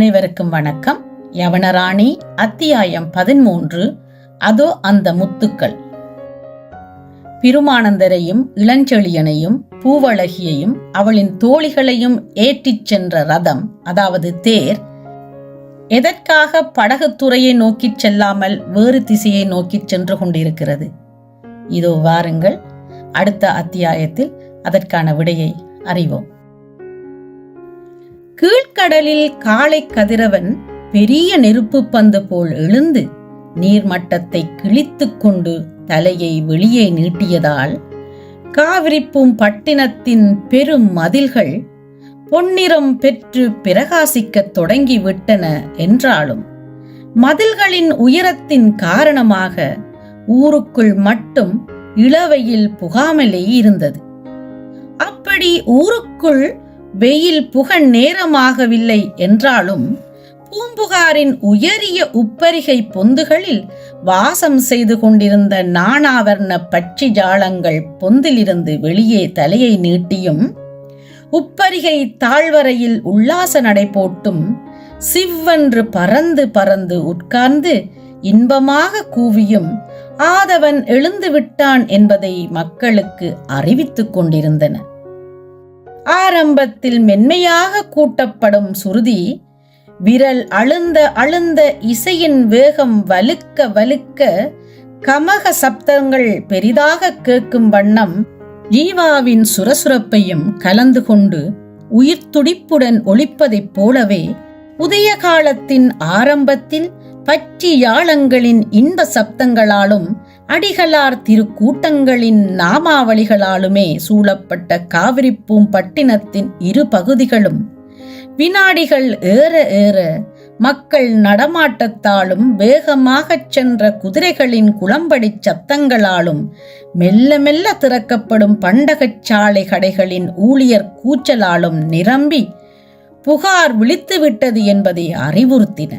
அனைவருக்கும் வணக்கம். யவனராணி அத்தியாயம் பதிமூன்று அதோ அந்த முத்துக்கள். பிருமானந்தரையும் இளஞ்செழியனையும் பூவழகியையும் அவளின் தோழிகளையும் ஏற்றிச் சென்ற ரதம் அதாவது தேர் எதற்காக படகுத்துறையை நோக்கிச் செல்லாமல் வேறு திசையை நோக்கிச் சென்று கொண்டிருக்கிறது? இதோ வாருங்கள் அடுத்த அத்தியாயத்தில் அதற்கான விடையை அறிவோம். கீழ்க்கடலில் காளை கதிரவன் பெரிய நெருப்பு பந்து போல் எழுந்து நீர்மட்டத்தை கிழித்து கொண்டு தலையை வெளியே நீட்டியதால் காவிரிப்பும் பட்டினத்தின் பெரும் மதில்கள் பொன்னிறம் பெற்று பிரகாசிக்கத் தொடங்கிவிட்டன என்றாலும் மதில்களின் உயரத்தின் காரணமாக ஊருக்குள் மட்டும் இளவையில் புகாமலே இருந்தது அப்படி ஊருக்குள் வெயில் புக நேரமாகவில்லை என்றாலும் பூம்புகாரின் உயரிய உப்பரிகை பொந்துகளில் வாசம் செய்து கொண்டிருந்த நாணாவர்ண பட்சி ஜாலங்கள் பொந்திலிருந்து வெளியே தலையை நீட்டியும் உப்பரிகை தாழ்வரையில் உல்லாச நடை போட்டும் சிவ்வென்று பறந்து பறந்து உட்கார்ந்து இன்பமாக கூவியும் ஆதவன் எழுந்து விட்டான் என்பதை மக்களுக்கு அறிவித்துக் கொண்டிருந்தன. ஆரம்பத்தில் மென்மையாக கூட்டப்படும் சுருதி விரல் அழுந்த அழுந்த இசையின் வேகம் வலுக்க வலுக்க கமக சப்தங்கள் பெரிதாக கேட்கும் வண்ணம் ஜீவாவின் சுரசுரப்பையும் கலந்து கொண்டு உயிர் துடிப்புடன் ஒழிப்பதைப் போலவே உதய காலத்தின் ஆரம்பத்தில் பற்றியாளங்களின் இன்ப சப்தங்களாலும் அடிகளார் திருக்கூட்டங்களின் நாமாவளிகளாலுமே சூழப்பட்ட காவிரிப்பூம் பட்டினத்தின் இரு பகுதிகளும் வினாடிகள் ஏற ஏற மக்கள் நடமாட்டத்தாலும் வேகமாகச் சென்ற குதிரைகளின் குளம்படி சத்தங்களாலும் மெல்ல மெல்ல திறக்கப்படும் பண்டகச் சாலை கடைகளின் ஊழியர் கூச்சலாலும் நிரம்பி புகார் விழித்துவிட்டது என்பதை அறிவுறுத்தின.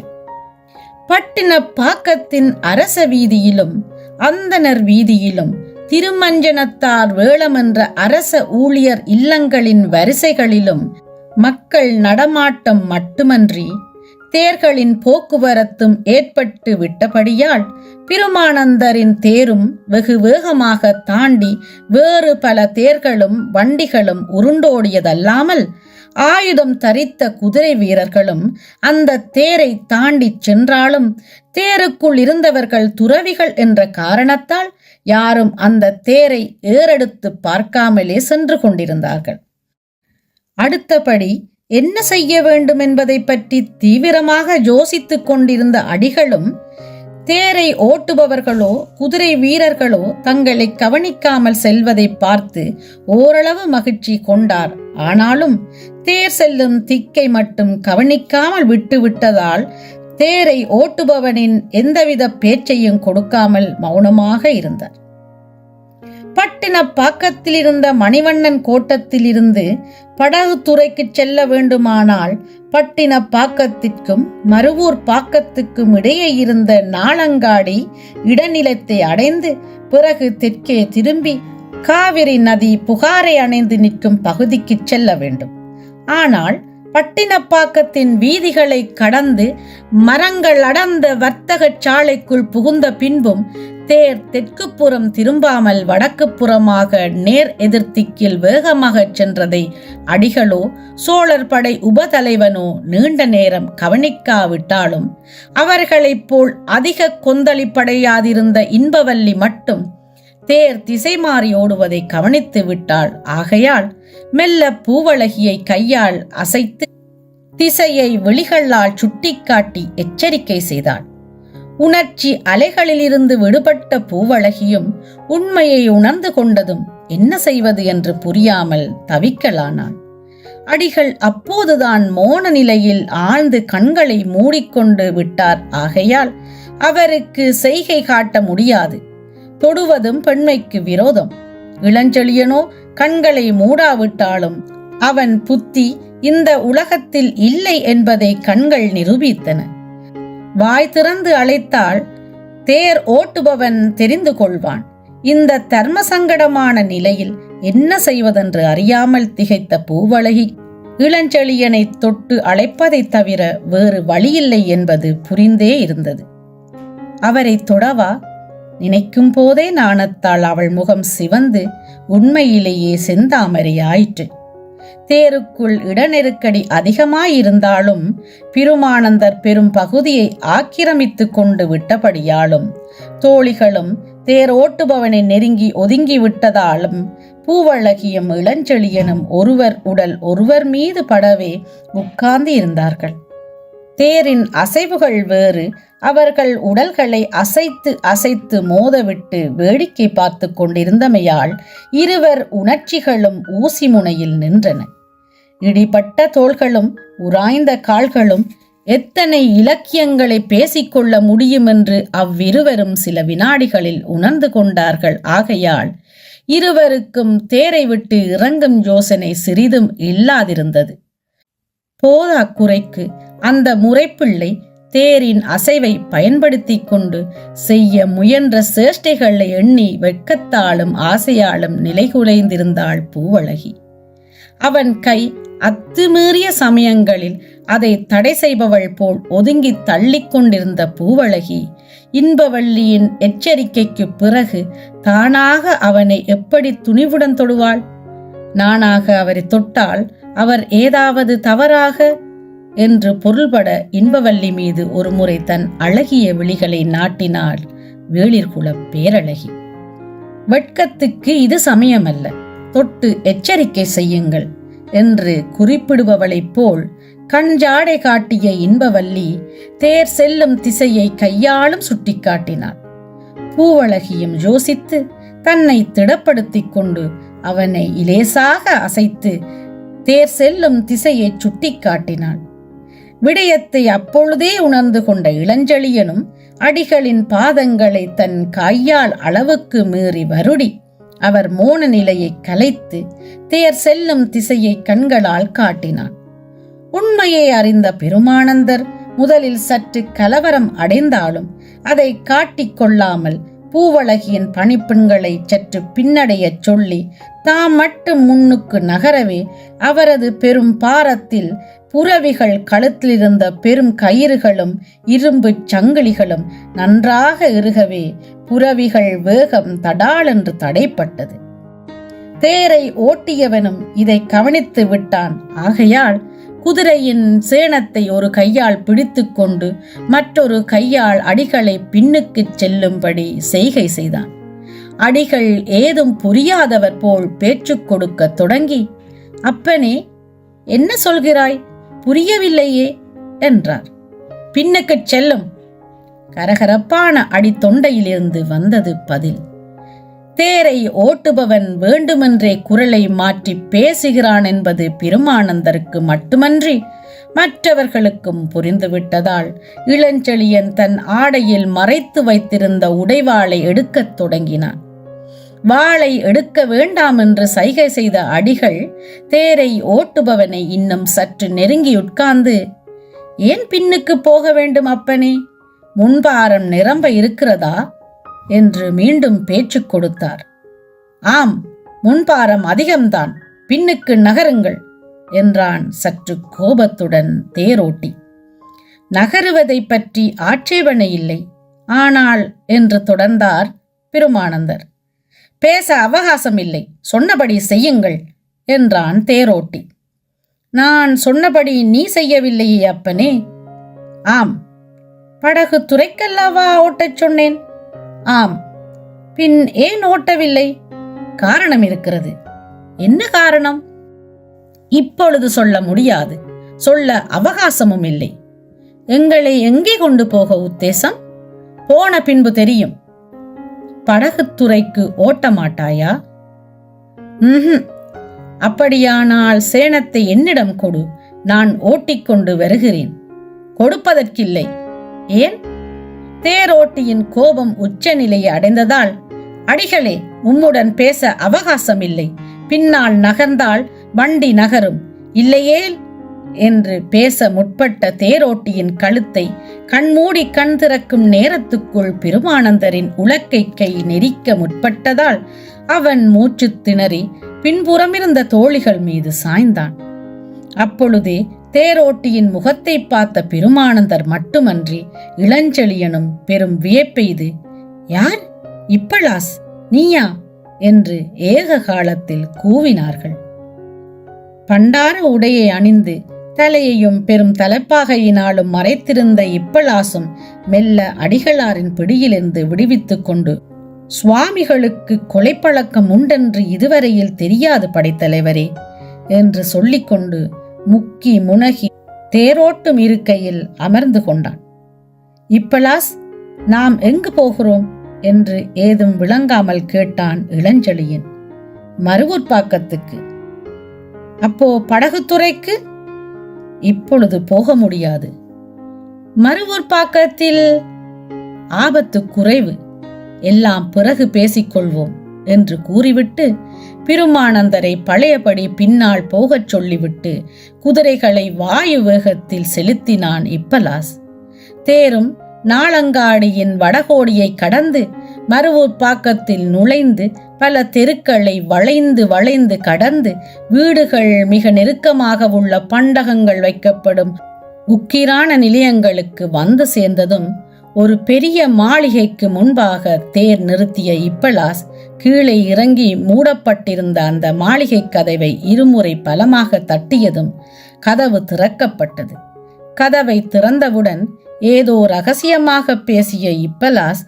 பட்டின பாக்கத்தின் அரச வீதியிலும் அந்தனர் வீதியிலும் திருமஞ்சனத்தார் வேளமென்ற அரச ஊழியர் இல்லங்களின் வரிசைகளிலும் மக்கள் நடமாட்டம் மட்டுமன்றி தேர்களின் போக்குவரத்தும் ஏற்பட்டு விட்டபடியால் பிருமானந்தரின் தேரும் வெகு வேகமாக தாண்டி வேறு பல தேர்களும் வண்டிகளும் உருண்டோடியதல்லாமல் ஆயுதம் தரித்த குதிரை வீரர்களும் அந்த தேரை தாண்டிச் சென்றாலும் தேருக்குள் இருந்தவர்கள் துறவிகள் என்ற காரணத்தால் யாரும் அந்த தேரை ஏறெடுத்து பார்க்காமலே சென்று கொண்டிருந்தார்கள். அடுத்தபடி என்ன செய்ய வேண்டும் என்பதை பற்றி தீவிரமாக யோசித்துக் கொண்டிருந்த அடிகளும் தேரை ஓட்டுபவர்களோ குதிரை வீரர்களோ தங்களை கவனிக்காமல் செல்வதை பார்த்து ஓரளவு மகிழ்ச்சி கொண்டார். ஆனாலும் தேர் செல்லும் திக்கை மட்டும் கவனிக்காமல் விட்டுவிட்டதால் தேரை ஓட்டுபவனின் எந்தவித பேச்சையும் கொடுக்காமல் மௌனமாக இருந்தார். பட்டின பாக்கத்தில் இருந்த மணிவண்ணன் கோட்டத்தில் இருந்து படகுத்துறைக்கு செல்ல வேண்டுமானால் பட்டின பாக்கத்திற்கும் மருவூர் பாக்கத்துக்கும் இடையே இருந்த நாளங்காடி இடநிலத்தை அடைந்து பிறகு தெற்கே திரும்பி காவிரி நதி புகாரை அணைந்து நிற்கும் பகுதிக்கு செல்ல வேண்டும். ஆனால் பட்டினப்பாக்கத்தின் வீதிகளை கடந்து மரங்கள் அடர்ந்த வர்த்தக சாலைக்குள் புகுந்த பின்பும் தேர் தெற்குப்புறம் திரும்பாமல் வடக்கு புறமாக நேர் எதிர்த்திக்கில் வேகமாக சென்றதை அடிகளோ சோழர் படை உபதலைவனோ நீண்ட நேரம் கவனிக்காவிட்டாலும் அவர்களைப் போல் அதிக கொந்தளிப்படையாதிருந்த இன்பவல்லி மட்டும் தேர் திசை மாறி ஓடுவதை கவனித்து விட்டாள். ஆகையால் மெல்ல பூவழகியை கையால் அசைத்து திசையை விழிகளால் சுட்டிக்காட்டி எச்சரிக்கை செய்தாள். உணர்ச்சி அலைகளிலிருந்து விடுபட்ட பூவழகியும் உண்மையை உணர்ந்து கொண்டதும் என்ன செய்வது என்று புரியாமல் தவிக்கலானாள். அடிகள் அப்போதுதான் மோன நிலையில் ஆழ்ந்து கண்களை மூடிக்கொண்டு விட்டார். ஆகையால் அவருக்கு செய்கை காட்ட முடியாது. தொடுவதும் பெண்மைக்கு விரோதம். இளஞ்செழியனோ கண்களை மூடாவிட்டாலும் அவன் புத்தி இந்த உலகத்தில் இல்லை என்பதை கண்கள் நிரூபித்தன. வாய் திறந்து அழைத்தால் தேர் ஓட்டுபவன் தெரிந்து கொள்வான். இந்த தர்ம சங்கடமான நிலையில் என்ன செய்வதென்று அறியாமல் திகைத்த பூவழகி இளஞ்செழியனை தொட்டு அழைப்பதைத் தவிர வேறு வழியில்லை என்பது புரிந்தே இருந்தது. அவரை தொடவா நினைக்கும் போதே நாணத்தால் அவள் முகம் சிவந்து உண்மையிலேயே செந்தாமரை ஆயிற்று தேருக்குள் இடநெருக்கடி அதிகமாயிருந்தாலும் பிருமானந்தர் பெரும் பகுதியை ஆக்கிரமித்துக் கொண்டு விட்டபடியாலும் தோழிகளும் தேரோட்டுபவனை நெருங்கி ஒதுங்கி விட்டதாலும் பூவழகியும் இளஞ்செழியனும் ஒருவர் உடல் ஒருவர் மீது படவே உட்கார்ந்து இருந்தார்கள் தேரின் அசைவுகள் வேறு. அவர்கள் உடல்களை அசைத்து அசைத்து மோதவிட்டு வேடிக்கை பார்த்து கொண்டிருந்தமையால் இருவர் உணர்ச்சிகளும் ஊசி முனையில் நின்றன. இடிபட்ட தோள்களும் உராய்ந்த கால்களும் எத்தனை இலக்கியங்களை பேசிக்கொள்ள முடியும் என்று அவ்விருவரும் சில வினாடிகளில் உணர்ந்து கொண்டார்கள். ஆகையால் இருவருக்கும் தேரை விட்டு இறங்கும் யோசனை சிறிதும் இல்லாதிருந்தது. போதா குறைக்கு அந்த முறைப்பிள்ளை தேரின் அசைவை பயன்படுத்திக் கொண்டு செய்ய முயன்ற சேஷ்டைகளை எண்ணி வெட்கத்தாலும் ஆசையாலும் நிலைகுலைந்திருந்தாள் பூவழகி. அவன் கை அத்துமீறிய சமயங்களில் அதை தடை செய்பவள் போல் ஒதுங்கி தள்ளிக்கொண்டிருந்த பூவழகி இன்பவள்ளியின் எச்சரிக்கைக்கு பிறகு தானாக அவனை எப்படி துணிவுடன் தொடுவாள்? நானாக அவரை தொட்டால் அவர் ஏதாவது தவறாக என்று பொருள்பட இன்பவல்லி மீது ஒருமுறை தன் அழகிய விழிகளை நாட்டினாள் வேளிர்குல பேரழகி. வெட்கத்துக்கு இது சமயமல்ல. தொட்டு எச்சரிக்கை செய்யுங்கள் என்று குறிப்பிடுபவளைப் போல் கஞ்சாடை காட்டிய இன்பவல்லி தேர் செல்லும் திசையை கையாலும் சுட்டிக்காட்டினாள் பூவழகியும் யோசித்து தன்னை திடப்படுத்திக் கொண்டு அவனை இலேசாக அசைத்து தேர் செல்லும் திசையை சுட்டிக்காட்டினாள் விடயத்தை அப்பொழுதே உணர்ந்து கொண்ட இளஞ்செழியனும் அடிகளின் பாதங்களை தன் கையால் அளவுக்கு மீறி வருடி. அவர் மோன நிலையை கலைத்து தேர் செல்லும் திசையை கண்களால் காட்டினான். உண்மையை அறிந்த பெருமானந்தர் முதலில் சற்று கலவரம் அடைந்தாலும் அதை காட்டிக் கொள்ளாமல் பூவழகியின் பணிப்பெண்களை சற்று பின்னடையச் சொல்லி தாம் மட்டும் முன்னுக்கு நகரவே அவரது பெரும் பாரத்தில் புறவிகள் கழுத்திலிருந்த பெரும் கயிறுகளும் இரும்பு சங்கிலிகளும் நன்றாக இருகவே புறவிகள் வேகம் தடாலென்று தடைப்பட்டது. தேரை ஓட்டியவனும் இதை கவனித்து விட்டான். ஆகையால் குதிரையின் சேணத்தை ஒரு கையால் பிடித்துக்கொண்டு மற்றொரு கையால் அடிகளை பின்னுக்குச் செல்லும்படி செய்கை செய்தான். அடிகள் ஏதும் புரியாதவர் போல் பேச்சு கொடுக்க தொடங்கி அப்பனே என்ன சொல்கிறாய்? புரியவில்லையே என்றார். பின்னுக்குச் செல்லும் கரகரப்பான அடித்தொண்டையிலிருந்து வந்தது பதில். தேரை ஓட்டுபவன் வேண்டுமென்றே குரலை மாற்றி பேசுகிறான் என்பது பெருமானந்தருக்கு மட்டுமன்றி மற்றவர்களுக்கும் புரிந்துவிட்டதால் இளஞ்செழியன் தன் ஆடையில் மறைத்து வைத்திருந்த உடைவாளை எடுக்கத் தொடங்கினான். வாளை எடுக்க வேண்டாம் என்று சைகை செய்த அடிகள் தேரை ஓட்டுபவனை இன்னும் சற்று நெருங்கி உட்கார்ந்து ஏன் பின்னுக்கு போக வேண்டும் அப்பனே? முன்பாரம் நிரம்ப இருக்கிறதா? என்று மீண்டும் பேச்சு கொடுத்தார். ஆம் முன்பாரம் அதிகம்தான் பின்னுக்கு நகருங்கள் என்றான் சற்று கோபத்துடன் தேரோட்டி. நகருவதை பற்றி ஆட்சேபனை இல்லை ஆனால் என்று தொடர்ந்தார் பெருமானந்தர். பேச அவகாசம் இல்லை சொன்னபடி செய்யுங்கள் என்றான் தேரோட்டி. நான் சொன்னபடி நீ செய்யவில்லையே அப்பனே. ஆம். படகு துறைக்கல்லவா ஓட்டச் சொன்னேன்? ஆம். பின் ஏன் ஓட்டவில்லை? காரணம் இருக்கிறது. என்ன காரணம்? இப்பொழுது சொல்ல முடியாது. சொல்ல அவகாசமும் இல்லை. எங்களை எங்கே கொண்டு போக உத்தேசம்? போன பின்பு தெரியும். படகுத்துறைக்கு ஓட்ட மாட்டாயா ம்ஹும். அப்படியானால் சேனத்தை என்னிடம் கொடு. நான் ஓட்டிக்கொண்டு வருகிறேன். கொடுப்பதற்கில்லை. ஏன்? தேரோட்டியின் கோபம் உச்சநிலையை அடைந்ததால் அடிகளே உம்முடன் பேச அவகாசம் இல்லை பின்னால் நகர்ந்தால் வண்டி நகரும். இல்லையேல் என்று பேச முற்பட்ட தேரோட்டியின் கழுத்தை கண்மூடி கண் திறக்கும் நேரத்துக்குள் பெருமானந்தரின் உலக்கை கை நெரிக்க முற்பட்டதால் அவன் மூச்சு திணறி பின்புறமிருந்த தோழிகள் மீது சாய்ந்தான். அப்பொழுதே தேரோட்டியின் முகத்தை பார்த்த பெருமானந்தர் மட்டுமன்றி இளஞ்செழியனும் பெரும் வியப்பெய்து யார்? இப்பளாஸ்? நீயா? என்று ஏக காலத்தில் கூவினார்கள். பண்டார உடையை அணிந்து தலையையும் பெரும் தலைப்பாகையினாலும் மறைத்திருந்த இப்பளாசும் மெல்ல அடிகளாரின் பிடியிலிருந்து விடுவித்துக் கொண்டு சுவாமிகளுக்கு கொலைப்பழக்கம் உண்டென்று இதுவரையில் தெரியாது படைத்தலைவரே என்று சொல்லிக்கொண்டு முக்கி முனகி தேரோட்டும் இருக்கையில் அமர்ந்து கொண்டான். இப்பலாஸ் நாம் எங்கு போகிறோம்? என்று ஏதும் விளங்காமல் கேட்டான் இளஞ்செழியன். மருவூர்பாக்கத்துக்கு அப்போ படகுத்துறைக்கு? இப்பொழுது போக முடியாது. மறுவூர் பாக்கத்தில் ஆபத்து குறைவு. எல்லாம் பிறகு பேசிக்கொள்வோம் என்று கூறிவிட்டு பிருமானந்தரை பழையபடி பின்னால் போகச் சொல்லிவிட்டு குதிரைகளை வாயு வேகத்தில் செலுத்தினான் இப்பலாஸ். தேரும் நாளங்காடியின் வடகோடியை கடந்து மருவூர் பாக்கத்தில் நுழைந்து பல தெருக்களை வளைந்து வளைந்து கடந்து வீடுகள் மிக நெருக்கமாக உள்ள பண்டகங்கள் வைக்கப்படும் உக்கிரான நிலையங்களுக்கு வந்து சேர்ந்ததும் ஒரு பெரிய மாளிகைக்கு முன்பாக தேர் நிறுத்திய இப்பலாஸ் கீழே இறங்கி மூடப்பட்டிருந்த அந்த மாளிகை கதவை இருமுறை பலமாக தட்டியதும் கதவு திறக்கப்பட்டது. கதவை திறந்தவுடன் ஏதோ ரகசியமாக பேசிய இப்பலாஸ்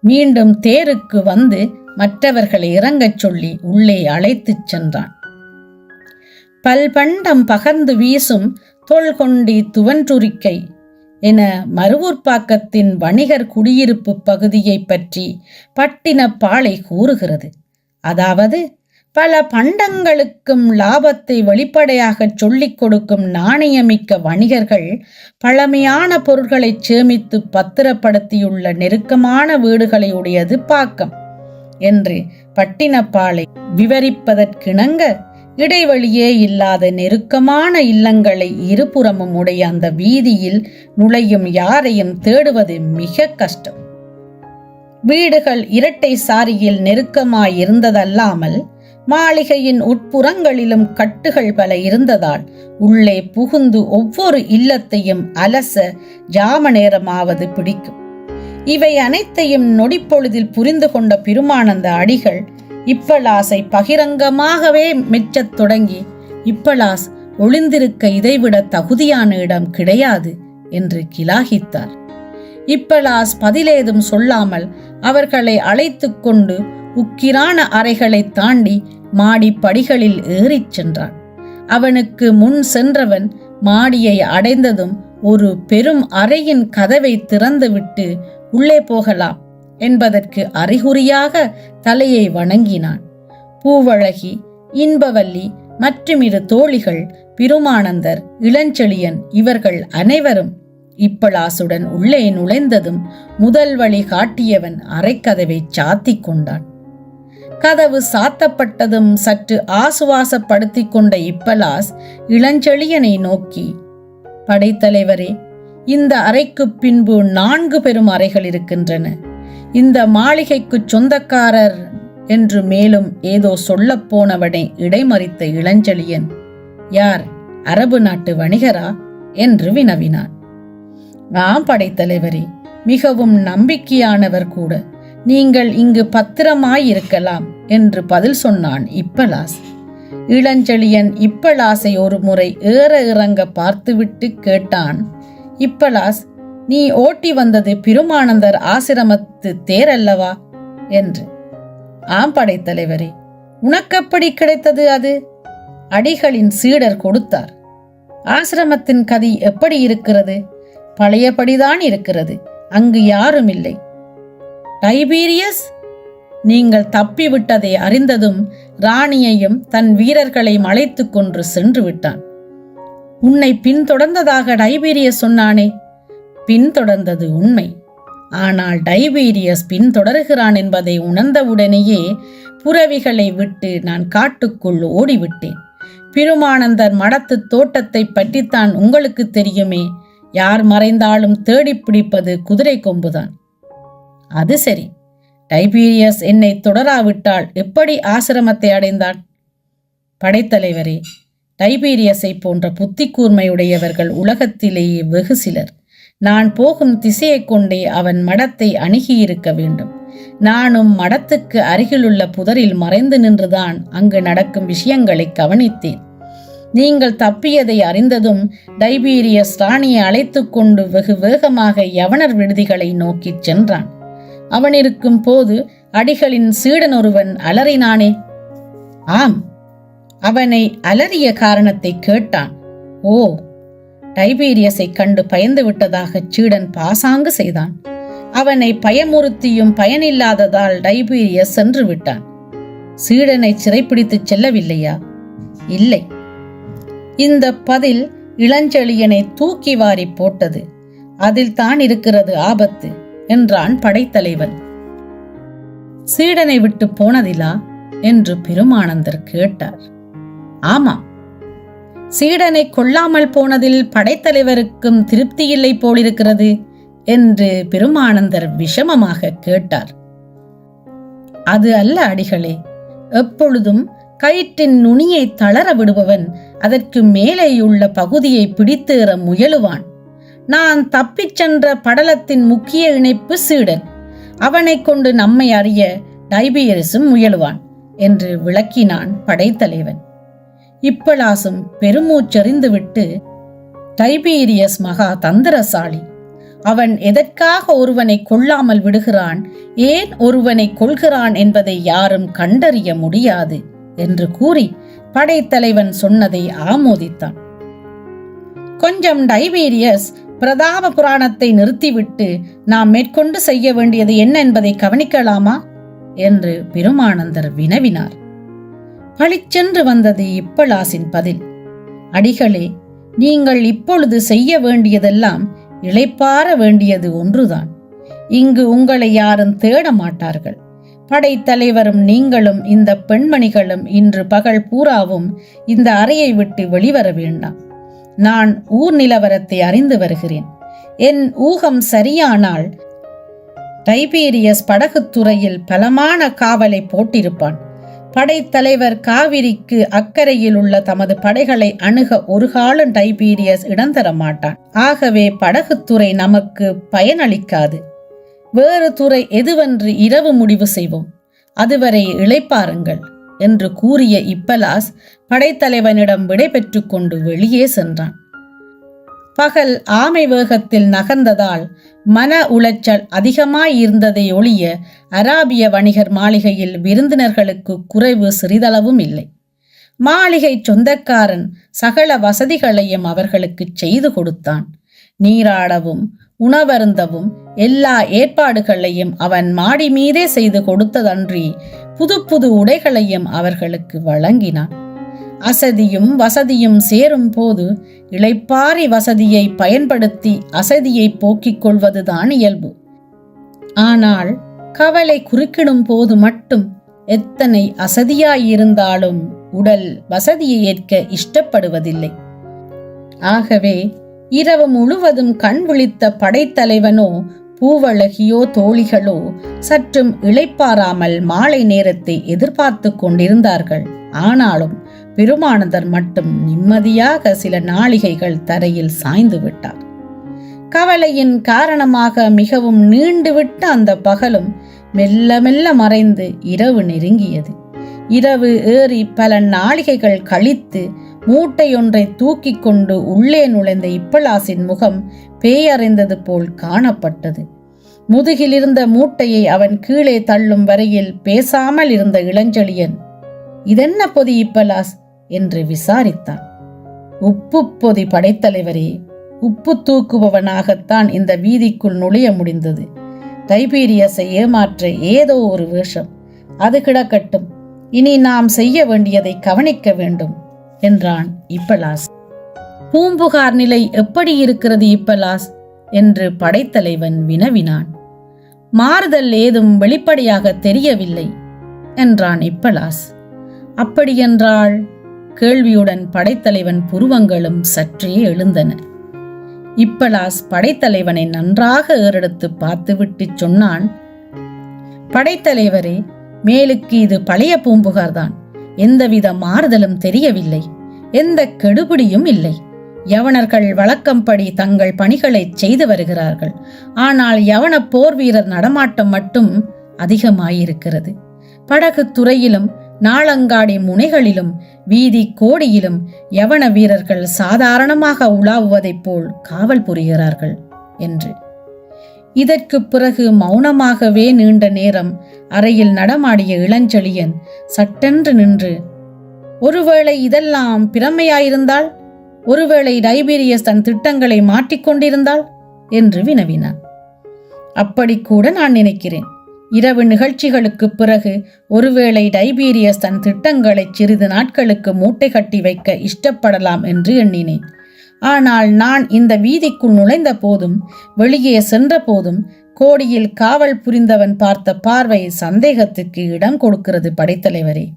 மீண்டும் தேருக்கு வந்து மற்றவர்களை இறங்கச் சொல்லி உள்ளே அழைத்துச் சென்றான். பல்பண்டம் பகர்ந்து வீசும் தொல்கொண்டி துவன்றுரிக்கை என மருவூர்ப்பாக்கத்தின் வணிகர் குடியிருப்பு பகுதியை பற்றி பட்டினப்பாளை கூறுகிறது. அதாவது பல பண்டங்களுக்கும் லாபத்தை வெளிப்படையாக சொல்லிக் கொடுக்கும் நாணயமிக்க வணிகர்கள் பழமையான பொருட்களை சேமித்து பத்திரப்படுத்தியுள்ள நெருக்கமான வீடுகளை உடையது பாக்கம் என்று பட்டினப்பாலை விவரிப்பதற்கிணங்க இடைவெளியே இல்லாத நெருக்கமான இல்லங்களை இருபுறமும் உடைய அந்த வீதியில் நுழையும் யாரையும் தேடுவது மிக கஷ்டம். வீடுகள் இரட்டை சாரியில் நெருக்கமாய் இருந்ததல்லாமல் மாளிகையின் உட்புறங்களிலும் கட்டுகள் பல இருந்ததால் உள்ளே புகுந்து ஒவ்வொரு இல்லத்தையும் அலச ஜாம நேரமாவது பிடிக்கும். இவை அனைத்தையும் நொடிப்பொழுதில் புரிந்து கொண்ட பெருமானந்த அடிகள் இப்பலாசை பகிரங்கமாகவே மெச்சத் தொடங்கி இப்பலாஸ் ஒளிந்திருக்க இதைவிட தகுதியான இடம் கிடையாது என்று கிலாகித்தார். இப்பலாஸ் பதிலேதும் சொல்லாமல் அவர்களை அழைத்துக் கொண்டு உக்கிரான அறைகளை தாண்டி மாடி படிகளில் ஏறிச் சென்றான். அவனுக்கு முன் சென்றவன் மாடியை அடைந்ததும் ஒரு பெரும் அறையின் கதவை திறந்துவிட்டு உள்ளே போகலாம் என்பதற்கு அறிகுறியாக தலையை வணங்கினான். பூவழகி இன்பவல்லி மற்றும் இரு தோழிகள் பிருமானந்தர் இளஞ்செழியன் இவர்கள் அனைவரும் இப்பளாசுடன் உள்ளே நுழைந்ததும் முதல் வழி காட்டியவன் அரைக்கதவை சாத்திக் கொண்டான். சாத்தப்பட்டதும் சற்று ஆசுவாசப்படுத்திக் கொண்ட இப்பலாஸ் இளஞ்செழியனை நோக்கி படைத்தலைவரே இந்த அறைக்கு பின்பு நான்கு பெரும் அறைகள் இருக்கின்றன. இந்த மாளிகைக்குச் சொந்தக்காரர் என்று மேலும் ஏதோ சொல்லப்போனவனை இடைமறித்த இளஞ்செழியன் யார் அரபு நாட்டு வணிகரா? என்று வினவினான். ஆம் படைத்தலைவரே மிகவும் நம்பிக்கையானவர் கூட. நீங்கள் இங்கு பத்திரமாயிருக்கலாம் என்று பதில் சொன்னான் இப்பலாஸ். இளஞ்செழியன் இப்பலாசை ஒரு முறை ஏற இறங்க பார்த்துவிட்டு கேட்டான் இப்பலாஸ் நீ ஓட்டி வந்தது பெருமானந்தர் ஆசிரமத்து தேரல்லவா? என்று. ஆம் படைத்தலைவரே உனக்கப்படி கிடைத்தது அது? அடிகளின் சீடர் கொடுத்தார் ஆசிரமத்தின் கதி எப்படி இருக்கிறது? பழையபடிதான் இருக்கிறது அங்கு யாரும் இல்லை டைபீரியஸ்? நீங்கள் தப்பிவிட்டதை அறிந்ததும் ராணியையும் தன் வீரர்களையும் அழைத்து கொன்று சென்று விட்டான். உன்னை பின்தொடர்ந்ததாக டைபீரியஸ் சொன்னானே? பின்தொடர்ந்தது உண்மை. ஆனால் டைபீரியஸ் பின்தொடர்கிறான் என்பதை உணர்ந்தவுடனேயே புறவிகளை விட்டு நான் காட்டுக்குள் ஓடிவிட்டேன். பிருமானந்தர் மடத்து தோட்டத்தை பற்றித்தான் உங்களுக்கு தெரியுமே. யார் மறைந்தாலும் தேடிப் பிடிப்பது குதிரை கொம்புதான். அது சரி. டைபீரியஸ் என்னை தொடராவிட்டால் எப்படி ஆசிரமத்தை அடைந்தான் படைத்தலைவரே டைபீரியஸை போன்ற புத்தி கூர்மையுடையவர்கள் உலகத்திலேயே வெகு சிலர். நான் போகும் திசையைக் கொண்டே அவன் மடத்தை அணுகியிருக்க வேண்டும். நானும் மடத்துக்கு அருகிலுள்ள புதரில் மறைந்து நின்றுதான் அங்கு நடக்கும் விஷயங்களை கவனித்தேன். நீங்கள் தப்பியதை அறிந்ததும் டைபீரியஸ் ராணியை அழைத்து கொண்டு வெகு வேகமாக யவனர் விடுதிகளை நோக்கிச் சென்றான். அவன் இருக்கும் போது அடிகளின் சீடன் ஒருவன் அலறினானே ஆம் அவனை அலறிய காரணத்தை கேட்டான். ஓ டைபீரியஸை கண்டு பயந்து விட்டதாகச் சீடன் பாசாங்கு செய்தான். அவனை பயமுறுத்தியும் பயனில்லாததால் டைபீரியஸ் சென்று விட்டான். சீடனை சிறைப்பிடித்துச் செல்லவில்லையா? இல்லை. இந்த பதில் இளஞ்செழியனை தூக்கி வாரி போட்டது. அதில் தான் இருக்கிறது ஆபத்து. என்றான் படைத்தலைவன். சீடனை விட்டு போனதிலா? என்று பெருமானந்தர் கேட்டார். ஆமாம். சீடனை கொல்லாமல் போனதில் படைத்தலைவருக்கும் திருப்தி இல்லை போலிருக்கிறது என்று பெருமானந்தர் விஷமமாக கேட்டார். அது அல்ல அடிகளே எப்பொழுதும் கயிற்றின் நுனியை தளர விடுபவன் அதற்கு மேலேயுள்ள பகுதியை பிடித்தேற முயலுவான். நான் தப்பிச் சென்ற படலத்தின் முக்கிய இணைப்பு சீடன். அவனைக் கொண்டு நம்மை அறிய டைபியரிசும் முயலுவான் என்று விளக்கினான் படைத்தலைவன். இப்பலாசும் பெருமூச்செறிந்துவிட்டு டைபீரியஸ் மகா தந்திரசாலி அவன் எதற்காக ஒருவனை கொள்ளாமல் விடுகிறான் ஏன் ஒருவனை கொள்கிறான் என்பதை யாரும் கண்டறிய முடியாது என்று கூறி படைத்தலைவன் சொன்னதை ஆமோதித்தான். கொஞ்சம் டைபீரியஸ் பிரதாப புராணத்தை நிறுத்திவிட்டு நாம் மேற்கொண்டு செய்ய வேண்டியது என்ன என்பதை கவனிக்கலாமா? என்று பெருமானந்தர் வினவினார். பளிச்சென்று வந்தது இப்பலாசின் பதில். அடிகளே நீங்கள் இப்பொழுது செய்ய வேண்டியதெல்லாம் இழைப்பார வேண்டியது ஒன்றுதான். இங்கு உங்களை யாரும் தேட மாட்டார்கள். படைத்தலைவரும் நீங்களும் இந்த பெண்மணிகளும் இன்று பகல் பூராவும் இந்த அறையை விட்டு வெளிவர வேண்டாம். நான் ஊர் நிலவரத்தை அறிந்து வருகிறேன். என் ஊகம் சரியானால் டைபீரியஸ் படகுத்துறையில் பலமான காவலை போட்டிருப்பான். படைத்தலைவர் காவிரிக்கு அக்கறையில் உள்ள தமது படைகளை அணுக ஒரு காலம் டைபீரியஸ் இடம் தர மாட்டான். ஆகவே படகுத்துறை நமக்கு பயனளிக்காது. வேறு துறை எதுவென்று இரவு முடிவு செய்வோம். அதுவரை இழைப்பாருங்கள் என்று கூறிய இப்பலாஸ் படைத்தலைவனிடம் விடை கொண்டு வெளியே சென்றான். பகல் ஆமை வேகத்தில் நகர்ந்ததால் மன உளைச்சல் அதிகமாயிருந்ததை ஒழிய அராபிய வணிகர் மாளிகையில் விருந்தினர்களுக்கு குறைவு சிறிதளவும் இல்லை. மாளிகை சொந்தக்காரன் சகல வசதிகளையும் அவர்களுக்கு செய்து கொடுத்தான். நீராடவும் உணவருந்தவும் எல்லா ஏற்பாடுகளையும் அவன் மாடி மீதே செய்து கொடுத்ததன்றி புது புது உடைகளையும் அவர்களுக்கு வழங்கினான். அசதியும் வசதியும் சேரும் போது இளைப்பாரி வசதியை பயன்படுத்தி அசதியை போக்கிக் கொள்வதுதான் இயல்பு. ஆனால் கவலை குறுக்கிடும் போது மட்டும் எத்தனை அசதியாயிருந்தாலும் உடல் வசதியை ஏற்க இஷ்டப்படுவதில்லை. ஆகவே இரவு முழுவதும் கண் விழித்த படைத்தலைவனோ பூவழகியோ தோழிகளோ சற்றும் இளைப்பாராமல் மாலை நேரத்தை எதிர்பார்த்து கொண்டிருந்தார்கள். ஆனாலும் பெருமானந்தர் மட்டும் நிம்மதியாக சில நாளிகைகள் தரையில் சாய்ந்து விட்டார். கவலையின் காரணமாக மிகவும் நீண்டுவிட்ட அந்த பகலும் மெல்ல மெல்ல மறைந்து இரவு நெருங்கியது. இரவு ஏறி பல நாளிகைகள் கழித்து மூட்டையொன்றை தூக்கி கொண்டு உள்ளே நுழைந்த இப்பலாசின் முகம் பேயறைந்தது போல் காணப்பட்டது. முதுகிலிருந்த மூட்டையை அவன் கீழே தள்ளும் வரையில் பேசாமல் இருந்த இளஞ்செழியன் இதென்ன பொதி இப்பலாஸ்? என்று விசாரித்தான். உப்பு பொதி படைத்தலைவரே உப்பு தூக்குபவனாகத்தான் இந்த வீதிக்குள் நுழைய முடிந்தது. டைபீரியஸை ஏமாற்ற ஏதோ ஒரு வேஷம். அது கிடக்கட்டும். இனி நாம் செய்ய வேண்டியதை கவனிக்க வேண்டும். என்றான் இப்பலாஸ். பூம்புகார் நிலை எப்படி இருக்கிறது இப்பலாஸ்? என்று படைத்தலைவன் வினவினான். மாறுதல் ஏதும் வெளிப்படையாக தெரியவில்லை என்றான் இப்பலாஸ். அப்படியென்றால் கேள்வியுடன் படைத்தலைவன் புருவங்களும் சற்றே எழுந்தன. இப்பலாஸ் படைத்தலைவனை நன்றாக ஏறெடுத்து பார்த்துவிட்டு சொன்னான் படைத்தலைவரே மேலுக்கு இது பழைய பூம்புகார்தான். எந்தவித மாறுதலும் தெரியவில்லை. எந்த கெடுபிடியும் இல்லை. யவனர்கள் வழக்கம்படி தங்கள் பணிகளை செய்து வருகிறார்கள். ஆனால் யவன போர் வீரர் நடமாட்டம் மட்டும் அதிகமாயிருக்கிறது. படகு துறையிலும் நாளங்காடி முனைகளிலும் வீதி கோடியிலும் யவன வீரர்கள் சாதாரணமாக உலாவுவதைப் போல் காவல் புரிகிறார்கள் என்று இதற்கு பிறகு மௌனமாகவே நீண்ட நேரம் அறையில் நடமாடிய இளஞ்செழியன் சட்டென்று நின்று ஒருவேளை இதெல்லாம் பிரமையாயிருந்தால்? ஒருவேளை டைபீரியஸ் தன் திட்டங்களை மாற்றிக்கொண்டிருந்தாள் என்று வினவினான். அப்படி கூட நான் நினைக்கிறேன். இரவு நிகழ்ச்சிகளுக்குப் பிறகு ஒருவேளை டைபீரியஸ் தன் திட்டங்களை சிறிது நாட்களுக்கு மூட்டை கட்டி வைக்க இஷ்டப்படலாம் என்று எண்ணினேன். ஆனால் நான் இந்த வீதிக்குள் நுழைந்த போதும் வெளியே சென்ற போதும் கோடியில் காவல் புரிந்தவன் பார்த்த பார்வை சந்தேகத்துக்கு இடம் கொடுக்கிறது படைத்தலைவரே.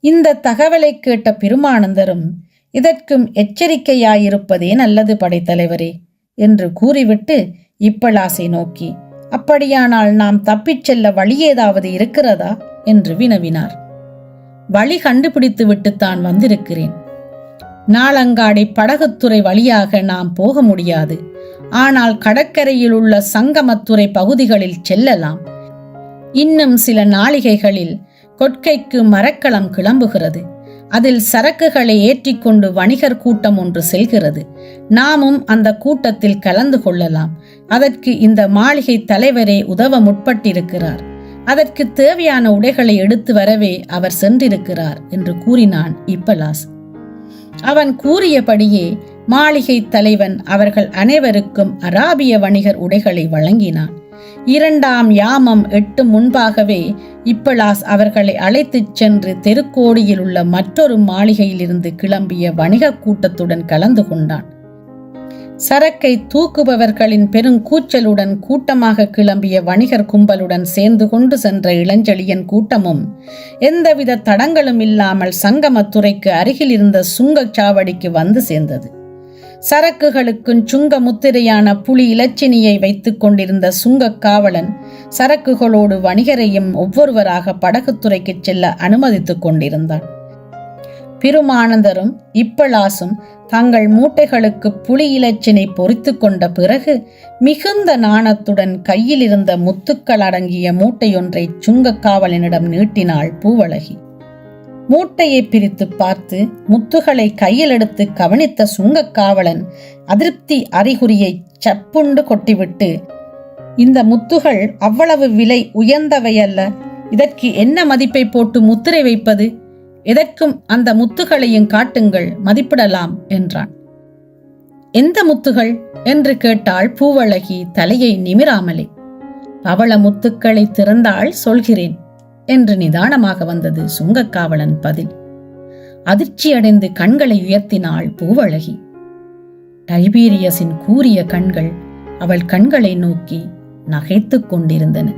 இந்த தகவலை கேட்ட பெருமானந்தரும் இதற்கும் எச்சரிக்கையாயிருப்பதே நல்லது படைத்தலைவரே என்று கூறிவிட்டு இப்பளாசை நோக்கி அப்படியானால் நாம் தப்பிச் செல்ல வழி ஏதாவது இருக்கிறதா? என்று வினவினார். வழி கண்டுபிடித்து விட்டுத்தான் வந்திருக்கிறேன். நாளங்காடி படகுத்துறை வழியாக நாம் போக முடியாது. ஆனால் கடற்கரையில் உள்ள சங்கமத்துறை பகுதிகளில் செல்லலாம். இன்னும் சில நாளிகைகளில் கொட்கைக்கு மரக்களம் கிளம்புகிறது. அதில் சரக்குகளை ஏற்றிக்கொண்டு வணிகர் கூட்டம் ஒன்று செல்கிறது. நாமும் அந்த கூட்டத்தில் கலந்து கொள்ளலாம். அதற்கு இந்த மாளிகை தலைவரே உதவ முற்பட்டிருக்கிறார். அதற்கு தேவையான உடைகளை எடுத்து வரவே அவர் சென்றிருக்கிறார் என்று கூறினான் இப்பலாஸ். அவன் கூறியபடியே மாளிகை தலைவன் அவர்கள் அனைவருக்கும் அராபிய வணிகர் உடைகளை வழங்கினான். இரண்டாம் யாமம் எட்டு முன்பாகவே இப்பலாஸ் அவர்களை அழைத்துச் சென்று தெருக்கோடியில் உள்ள மற்றொரு மாளிகையிலிருந்து கிளம்பிய வணிக கூட்டத்துடன் கலந்து கொண்டான். சரக்கை தூக்குபவர்களின் பெருங்கூச்சலுடன் கூட்டமாக கிளம்பிய வணிகர் கும்பலுடன் சேர்ந்து கொண்டு சென்ற இளஞ்செழியன் கூட்டமும் எந்தவித தடங்களும் இல்லாமல் சங்கமத்துறைக்கு அருகில் இருந்த சுங்கச் சாவடிக்கு வந்து சேர்ந்தது. சரக்குகளுக்கும் சுங்க முத்திரையான புலி இலச்சினியை வைத்துக் கொண்டிருந்த சுங்கக் காவலன் சரக்குகளோடு வணிகரையும் ஒவ்வொருவராக படகுத்துறைக்கு செல்ல அனுமதித்துக் கொண்டிருந்தான். பெருமானந்தரும் இப்பளாசும் தங்கள் மூட்டைகளுக்கு புலி இலச்சினை பொறித்து கொண்ட பிறகு மிகுந்த நாணத்துடன் கையில் இருந்த முத்துக்கள் அடங்கிய மூட்டையொன்றை சுங்கக்காவலனிடம் நீட்டினாள் பூவழகி. மூட்டையை பிரித்து பார்த்து முத்துகளை கையில் எடுத்து கவனித்த சுங்கக்காவலன் அதிருப்தி அறிகுறியை சப்புண்டு கொட்டிவிட்டு இந்த முத்துகள் அவ்வளவு விலை உயர்ந்தவையல்ல இதற்கு என்ன மதிப்பை போட்டு முத்திரை வைப்பது? எதற்கும் அந்த முத்துகளையும் காட்டுங்கள் மதிப்பிடலாம் என்றான். எந்த முத்துகள்? என்று கேட்டாள் பூவழகி தலையை நிமிராமலே. பவள முத்துக்களை திறந்தாள் சொல்கிறேன் என்று நிதானமாக வந்தது சுங்கக்காவலன் பதில். அதிர்ச்சியடைந்து கண்களை உயர்த்தினாள் பூவழகி. டைபீரியஸின் கூரிய கண்கள் அவள் கண்களை நோக்கி நகைத்துக் கொண்டிருந்தன.